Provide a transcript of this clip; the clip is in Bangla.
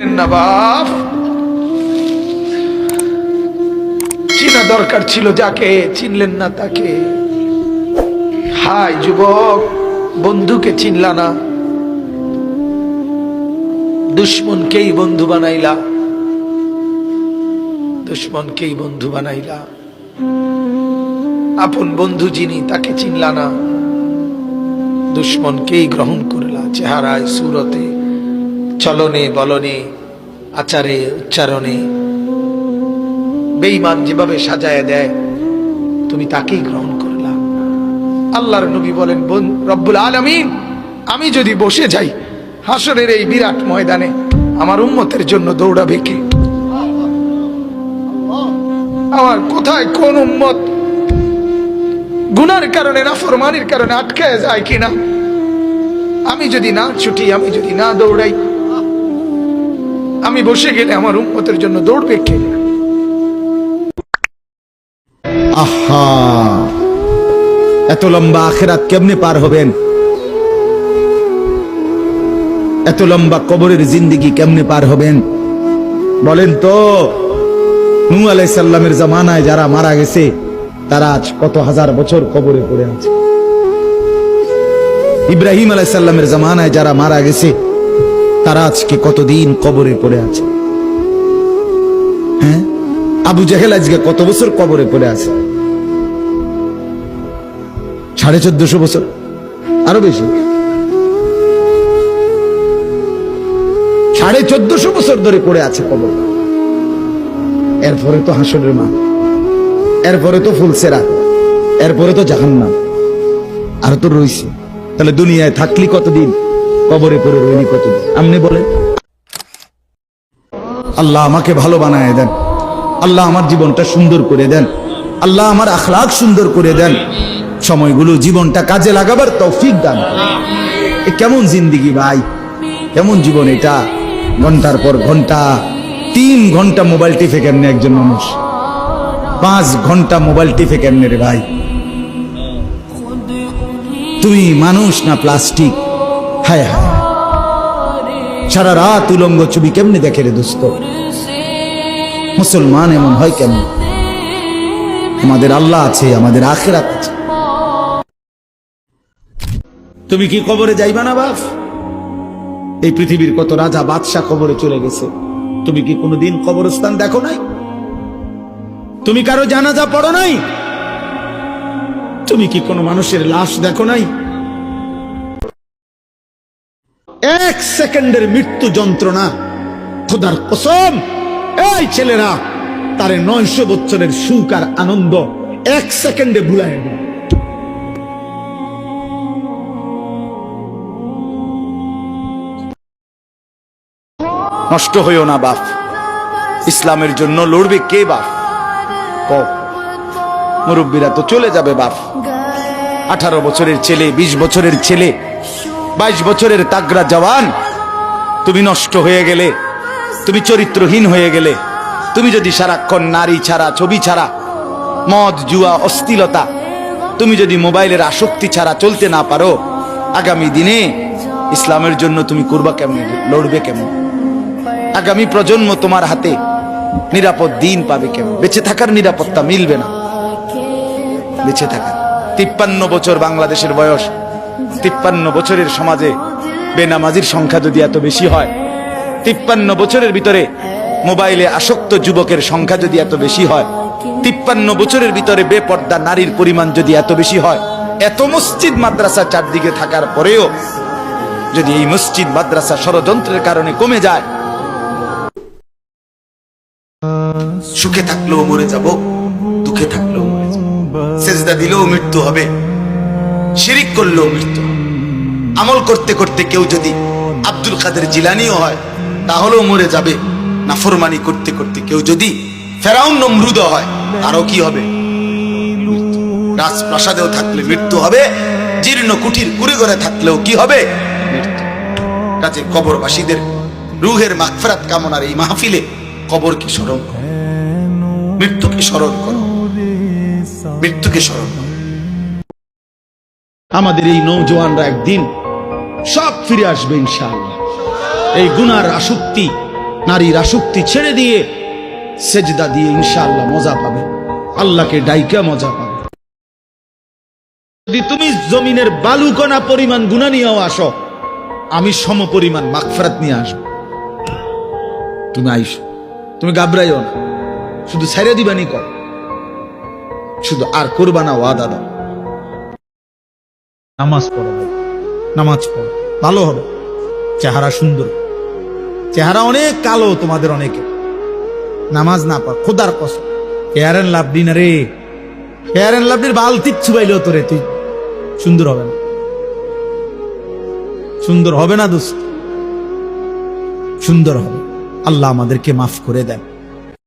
নবাব, চিনা দরকার ছিল যাকে, চিনলেন না তাকে। হাই যুবক, বন্ধুকে চিনলা না। দুশ্মনকেই বন্ধু বানাইলা। দুশ্মনকেই বন্ধু বানাইলা। আপন বন্ধু যিনি, তাকে চিনলা না। দুশ্মনকেই গ্রহণ করলা। চেহারায়, সুরতে, চলনে, বলনে, আচারে, উচ্চারণে। বেঈমান যেভাবে সাজায় দেয়, তুমি তাকেই গ্রহণ করলা। আল্লাহর নবী বলেন, বোন, রব্বুল আলমিন, আমি যদি বসে যাই হাসরের এই বিরাট ময়দানে, আমার উন্মতের জন্য দৌড়াবে কে? আমার কোথায় কোন উম্মত গুনার কারণে না ফরমানির কারণে আটকায় যায় কিনা? আমি যদি না ছুটি, আমি যদি না দৌড়াই, আমি বসে গেলে আমার উম্মতের জন্য দৌড়বে কে আহা! এত লম্বা আখেরাত কেমনে পার হবেন? এত লম্বা কবরের জিন্দিগি কেমনে পার হবেন? বলেন তো নু আলাই সাল্লামের জামানায় যারা মারা গেছে তারা আজ কত হাজার বছর কবরে পড়ে আছে। ইব্রাহিম আলাই সাল্লামের জামানায় যারা মারা গেছে, তারা আজকে কতদিন কবরে পড়ে আছে? হ্যাঁ? আবু জাহেল আজকে কত বছর কবরে পড়ে আছে? সাড়ে চোদ্দশো বছর? আরও বেশি। সাড়ে চোদ্দশো বছর ধরে পড়ে আছে কবর। এরপরে তো হাসনের মা এরপরে তো ফুলসেরা এরপরে তো জাহান্নাম। আর তো রইছে। তাহলে দুনিয়ায় থাকলি কতদিন? কবরে পড়ে রইনি কতদিন? আপনি বলেন। আল্লাহ আমাকে ভালো বানায় দেন। আল্লাহ আমার জীবনটা সুন্দর করে দেন। আল্লাহ আমার আখলাক সুন্দর করে দেন। সময়গুলো জীবনটা কাজে লাগাবার তৌফিক দান কেমন জিন্দিগি ভাই? কেমন জীবন এটা? ঘণ্টার পর ঘণ্টা, তিন ঘণ্টা মোবাইল টিপে কেমনে একজন মানুষ? পাঁচ ঘণ্টা মোবাইল টিপে কেমনে রে ভাই? তুমি মানুষ না প্লাস্টিক? হায় হায়। সারা রাত উলঙ্গ ছবি কেমনে দেখে রে দোস্ত? মুসলমান এমন হয় কেমন? আমাদের আল্লাহ আছে, আমাদের আখেরাত আছে। তুমি কি কবরে যাইবা না বাপ? এই পৃথিবীর কত রাজা, বাদশাহ কবরে চলে গেছে। তুমি কি কোনোদিন কবরস্থান দেখো নাই? তুমি কারও জানাজা পড়ো নাই? তুমি কি কোনো মানুষের লাশ দেখো নাই? এক সেকেন্ডের মৃত্যু যন্ত্রণা। খোদার কসম, এই ছেলেরা তারে নয়শো বছরের সুখ আর আনন্দ এক সেকেন্ডে দেবে নষ্ট হইও না বাপ। ইসলামের জন্য লড়বে কে বাপ? মুরব্বীরা তো চলে যাবে বাপ। আঠারো বছরের ছেলে ২০ বছরের ছেলে, বাইশ বছরের তাগরা জওয়ান। তুমি নষ্ট হয়ে গেলে, তুমি চরিত্রহীন হয়ে গেলে, তুমি যদি সারাক্ষণ নারী ছাড়া, ছবি ছাড়া, মদ, জুয়া, অস্থিলতা, তুমি যদি মোবাইলের আসক্তি ছাড়া চলতে না পারো, আগামী দিনে ইসলামের জন্য তুমি করবা কেমন, লড়বে কেমন? আগামী প্রজন্ম তোমার হাতে নিরাপদ দিন পাবে কেমন বেঁচে থাকার নিরাপত্তা মিলবে না। বেঁচে থাকা তিপ্পান্ন বছর বাংলাদেশের বয়স। তিপ্পান্ন বছরের সমাজে বেনামাজির সংখ্যা যদি এত বেশি হয়, তিপ্পান্ন বছরের ভিতরে মোবাইলে আসক্ত যুবকের সংখ্যা যদি এত বেশি হয়, তিপ্পান্ন বছরের ভিতরে বেপর্দা নারীর পরিমাণ যদি এত বেশি হয়, এত মসজিদ, মাদ্রাসা চারদিকে থাকার পরেও যদি এই মসজিদ, মাদ্রাসা ষড়যন্ত্রের কারণে কমে যায় সুখে থাকলেও মরে যাব, দুঃখে থাকলেও সেজদা দিলেও মৃত্যু হবে, শিরিক করলেও মৃত্যু আমল করতে করতে কেউ যদি আব্দুল কাদের জিলানিও হয়, তাহলেও মরে যাবে। নাফরমানি করতে করতে কেউ যদি ফেরাউন নমরুদ হয়, তারও কি হবে? রাজপ্রাসাদেও থাকলে মৃত্যু হবে, জীর্ণ কুঠির কুড়িঘরে থাকলেও কি হবে? মৃত্যু। কাজে কবরবাসীদের রুহের মাগফিরাত কামনার এই মাহফিলে কবরকে স্মরণ করো। মৃত্যুকে স্মরণ করো। মৃত্যুকে স্মরণ করো। আমাদের এই নৌজওয়ানরা একদিন সব ফিরে আসবে ইনশাআল্লাহ। এই গুনার আসক্তি, নারীর আসক্তি ছেড়ে দিয়ে সেজদা দিয়ে ইনশাআল্লাহ মজা পাবে। আল্লাহকে ডাইকা মজা পাবে। যদি তুমি জমিনের বালুকণা পরিমাণ গুণা নিয়েও আসো, আমি সম পরিমাণ মাগফিরাত নিয়ে আসব। তুমি আইসো। তুমি গাবরাইও না। শুধু ছেড়ে দিবানি কর। শুধু আর করবা না ওয়াদা দাও। নামাজ পড়ো নামাজ পড়ো। ভালো হবে। চেহারা সুন্দর। চেহারা অনেক কালো তোমাদের অনেকে। নামাজ না পড় খোদার কসম। ফেয়ার এন্ড লাভলি না রে। ফেয়ার এন্ড লাভলির বালতি ছুবাইলেও তোরে তুই। সুন্দর হবে না। সুন্দর হবে না দোস্ত। সুন্দর হবে। আল্লাহ আমাদেরকে মাফ করে দেন।